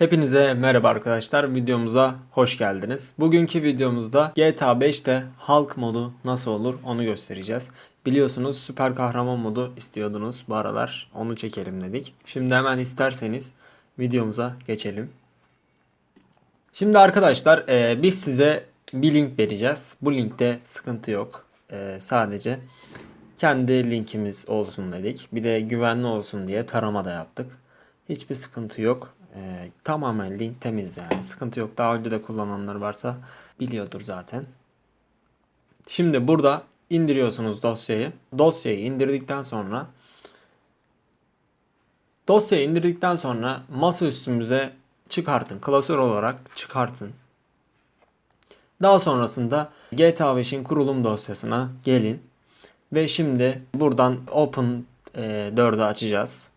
Hepinize merhaba arkadaşlar. Videomuza hoş geldiniz. Bugünkü videomuzda GTA 5'te Hulk modu nasıl olur onu göstereceğiz. Biliyorsunuz süper kahraman modu istiyordunuz bu aralar. Onu çekelim dedik. Şimdi hemen isterseniz videomuza geçelim. Şimdi arkadaşlar e, biz size bir link vereceğiz. Bu linkte sıkıntı yok. E, sadece kendi linkimiz olsun dedik. Bir de güvenli olsun diye tarama da yaptık. Hiçbir sıkıntı yok. Ee, tamamen link temiz yani. Sıkıntı yok. Daha önce de kullananlar varsa biliyordur zaten. Şimdi burada indiriyorsunuz dosyayı. Dosyayı indirdikten sonra dosyayı indirdikten sonra masa üstümüze çıkartın. Klasör olarak çıkartın. Daha sonrasında GTA 5'in kurulum dosyasına gelin. Ve şimdi buradan Open e, 4'ü açacağız.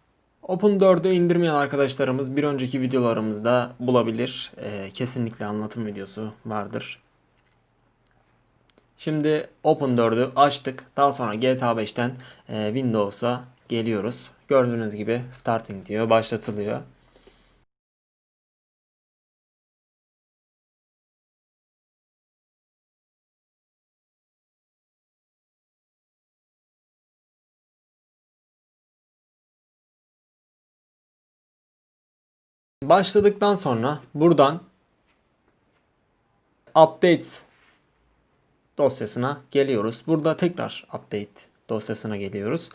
Open 4'ü indirmeyen arkadaşlarımız bir önceki videolarımızda bulabilir. E, kesinlikle anlatım videosu vardır. Şimdi Open 4'ü açtık. Daha sonra GTA 5'ten e, Windows'a geliyoruz. Gördüğünüz gibi Starting diyor, başlatılıyor. Başladıktan sonra buradan Update dosyasına geliyoruz. Burada tekrar Update dosyasına geliyoruz.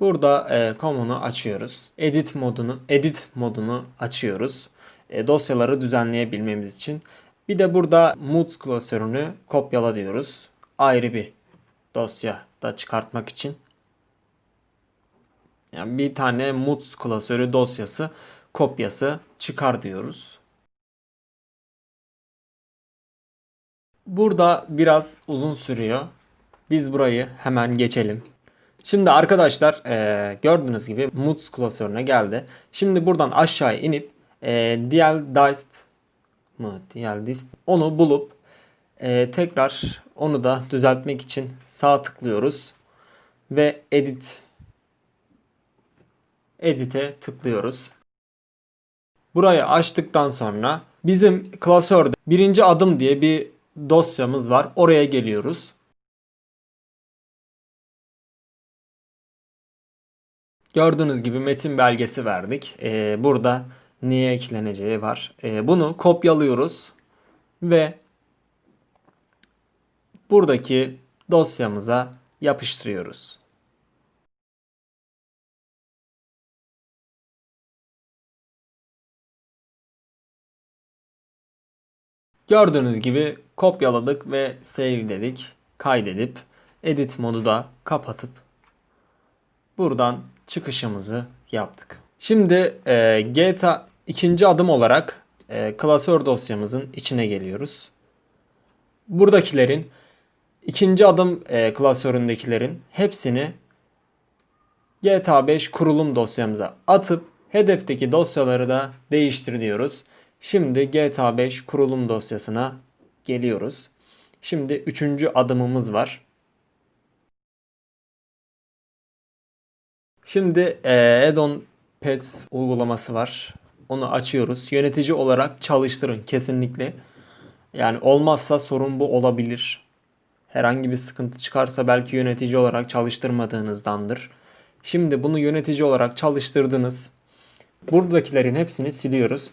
Burada e, Common'u açıyoruz. Edit modunu, Edit modunu açıyoruz. E, dosyaları düzenleyebilmemiz için. Bir de burada Moods klasörünü kopyala diyoruz. Ayrı bir dosya da çıkartmak için. Yani bir tane Moods klasörü dosyası kopyası çıkar diyoruz. Burada biraz uzun sürüyor. Biz burayı hemen geçelim. Şimdi arkadaşlar e, gördüğünüz gibi Moods klasörüne geldi. Şimdi buradan aşağı inip e, DLDist mı DLDist onu bulup e, tekrar onu da düzeltmek için sağ tıklıyoruz ve edit edit'e tıklıyoruz. Burayı açtıktan sonra bizim klasörde birinci adım diye bir dosyamız var. Oraya geliyoruz. Gördüğünüz gibi metin belgesi verdik. Ee, burada niye ekleneceği var. Ee, bunu kopyalıyoruz ve buradaki dosyamıza yapıştırıyoruz. Gördüğünüz gibi kopyaladık ve save dedik. Kaydedip edit modu da kapatıp buradan çıkışımızı yaptık. Şimdi e, GTA ikinci adım olarak e, klasör dosyamızın içine geliyoruz. Buradakilerin ikinci adım e, klasöründekilerin hepsini GTA 5 kurulum dosyamıza atıp hedefteki dosyaları da değiştir diyoruz. Şimdi GTA 5 kurulum dosyasına geliyoruz. Şimdi üçüncü adımımız var. Şimdi e, Add-on Pets uygulaması var. Onu açıyoruz. Yönetici olarak çalıştırın kesinlikle. Yani olmazsa sorun bu olabilir. Herhangi bir sıkıntı çıkarsa belki yönetici olarak çalıştırmadığınızdandır. Şimdi bunu yönetici olarak çalıştırdınız. Buradakilerin hepsini siliyoruz.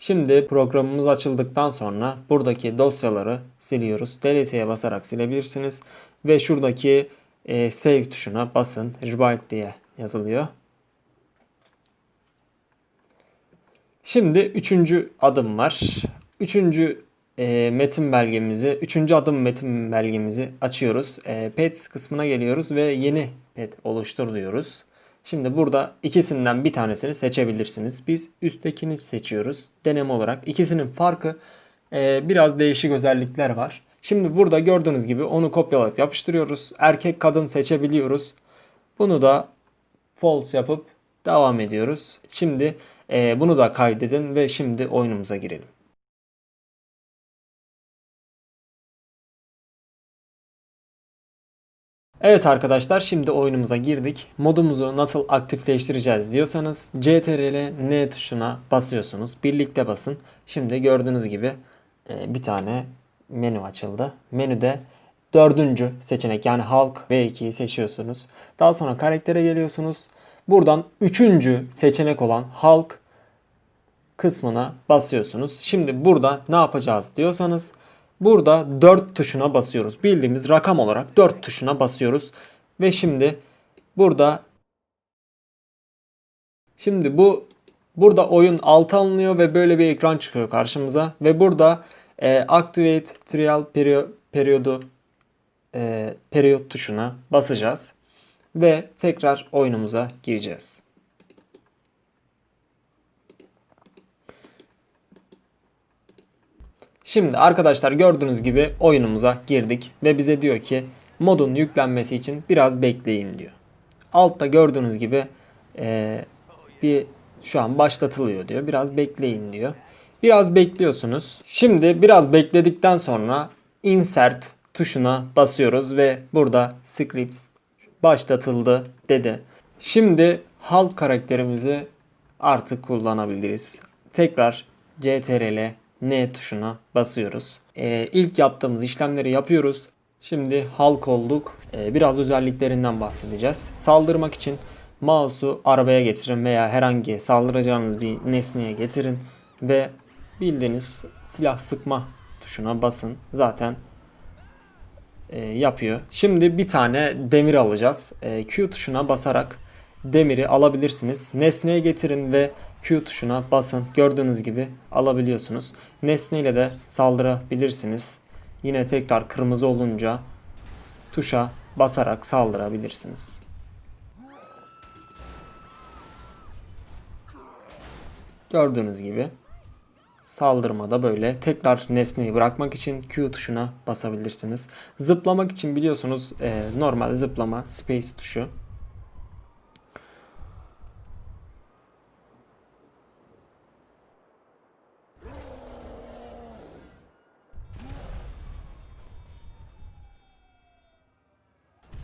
Şimdi programımız açıldıktan sonra buradaki dosyaları siliyoruz. Delete'ye basarak silebilirsiniz. Ve şuradaki e, save tuşuna basın. Rebuild diye yazılıyor. Şimdi üçüncü adım var. Üçüncü e, metin belgemizi, üçüncü adım metin belgemizi açıyoruz. E, pets kısmına geliyoruz ve yeni pet oluştur diyoruz. Şimdi burada ikisinden bir tanesini seçebilirsiniz. Biz üsttekini seçiyoruz. Deneme olarak. İkisinin farkı e, biraz değişik özellikler var. Şimdi burada gördüğünüz gibi onu kopyalayıp yapıştırıyoruz. Erkek kadın seçebiliyoruz. Bunu da false yapıp devam ediyoruz. Şimdi e, bunu da kaydedin ve şimdi oyunumuza girelim. Evet arkadaşlar şimdi oyunumuza girdik. Modumuzu nasıl aktifleştireceğiz diyorsanız CTRL N tuşuna basıyorsunuz. Birlikte basın. Şimdi gördüğünüz gibi e, bir tane menü açıldı. Menüde dördüncü seçenek yani Halk V2'yi seçiyorsunuz. Daha sonra karaktere geliyorsunuz. Buradan üçüncü seçenek olan Halk kısmına basıyorsunuz. Şimdi burada ne yapacağız diyorsanız burada 4 tuşuna basıyoruz. Bildiğimiz rakam olarak 4 tuşuna basıyoruz. Ve şimdi burada şimdi bu burada oyun alt alınıyor ve böyle bir ekran çıkıyor karşımıza ve burada e, Activate Trial Period Period'u e, periyot tuşuna basacağız ve tekrar oyunumuza gireceğiz. Şimdi arkadaşlar gördüğünüz gibi oyunumuza girdik ve bize diyor ki modun yüklenmesi için biraz bekleyin diyor. Altta gördüğünüz gibi e, bir şu an başlatılıyor diyor. Biraz bekleyin diyor. Biraz bekliyorsunuz. Şimdi biraz bekledikten sonra insert tuşuna basıyoruz ve burada scripts başlatıldı dedi. Şimdi halk karakterimizi artık kullanabiliriz. Tekrar CTRL N tuşuna basıyoruz. Ee, ilk yaptığımız işlemleri yapıyoruz. Şimdi halk olduk. Ee, biraz özelliklerinden bahsedeceğiz. Saldırmak için mouse'u arabaya getirin veya herhangi saldıracağınız bir nesneye getirin ve bildiğiniz silah sıkma tuşuna basın. Zaten e, yapıyor. Şimdi bir tane demir alacağız. E, Q tuşuna basarak demiri alabilirsiniz. Nesneye getirin ve Q tuşuna basın. Gördüğünüz gibi alabiliyorsunuz. Nesneyle de saldırabilirsiniz. Yine tekrar kırmızı olunca tuşa basarak saldırabilirsiniz. Gördüğünüz gibi saldırmada böyle tekrar nesneyi bırakmak için Q tuşuna basabilirsiniz. Zıplamak için biliyorsunuz e, normal zıplama space tuşu.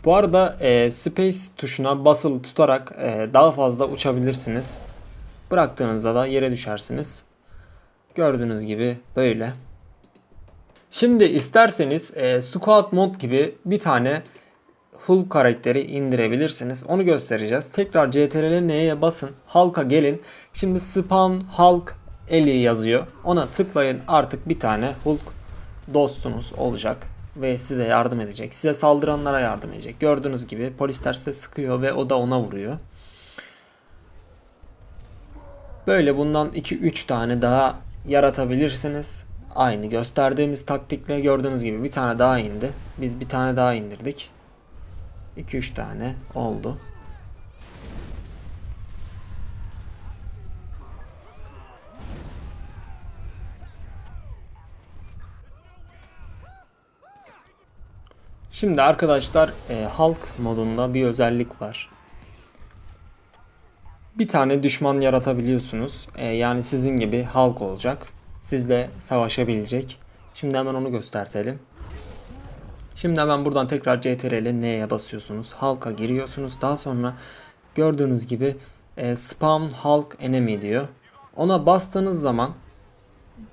Bu arada e, space tuşuna basılı tutarak e, daha fazla uçabilirsiniz. Bıraktığınızda da yere düşersiniz. Gördüğünüz gibi böyle. Şimdi isterseniz e, Squad Mod gibi bir tane Hulk karakteri indirebilirsiniz. Onu göstereceğiz. Tekrar CTRL N'ye basın. Halka gelin. Şimdi Spawn Hulk Eli yazıyor. Ona tıklayın. Artık bir tane Hulk dostunuz olacak ve size yardım edecek. Size saldıranlara yardım edecek. Gördüğünüz gibi polisler size sıkıyor ve o da ona vuruyor. Böyle bundan 2-3 tane daha yaratabilirsiniz. Aynı gösterdiğimiz taktikle gördüğünüz gibi bir tane daha indi. Biz bir tane daha indirdik. 2-3 tane oldu. Şimdi arkadaşlar e, halk modunda bir özellik var. Bir tane düşman yaratabiliyorsunuz. E, yani sizin gibi halk olacak. Sizle savaşabilecek. Şimdi hemen onu göstertelim. Şimdi hemen buradan tekrar CTRL N'ye basıyorsunuz. Halka giriyorsunuz. Daha sonra gördüğünüz gibi e, Spawn Hulk Enemy diyor. Ona bastığınız zaman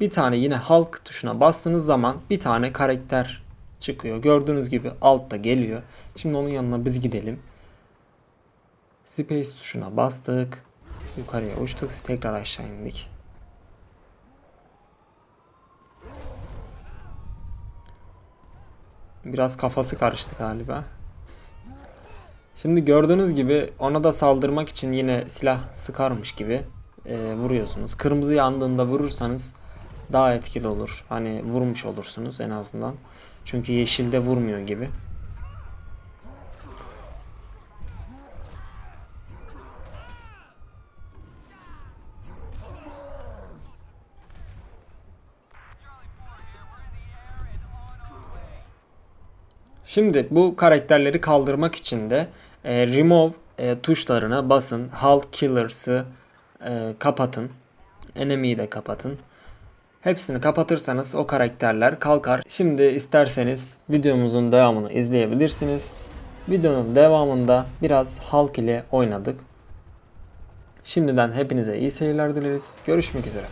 bir tane yine Hulk tuşuna bastığınız zaman bir tane karakter çıkıyor. Gördüğünüz gibi altta geliyor. Şimdi onun yanına biz gidelim. Space tuşuna bastık. Yukarıya uçtuk. Tekrar aşağı indik. Biraz kafası karıştı galiba. Şimdi gördüğünüz gibi ona da saldırmak için yine silah sıkarmış gibi e, vuruyorsunuz. Kırmızı yandığında vurursanız daha etkili olur. Hani vurmuş olursunuz en azından. Çünkü yeşilde vurmuyor gibi. Şimdi bu karakterleri kaldırmak için de e, remove e, tuşlarına basın. Hulk Killers'ı e, kapatın. Enemy'yi de kapatın. Hepsini kapatırsanız o karakterler kalkar. Şimdi isterseniz videomuzun devamını izleyebilirsiniz. Videonun devamında biraz halk ile oynadık. Şimdiden hepinize iyi seyirler dileriz. Görüşmek üzere.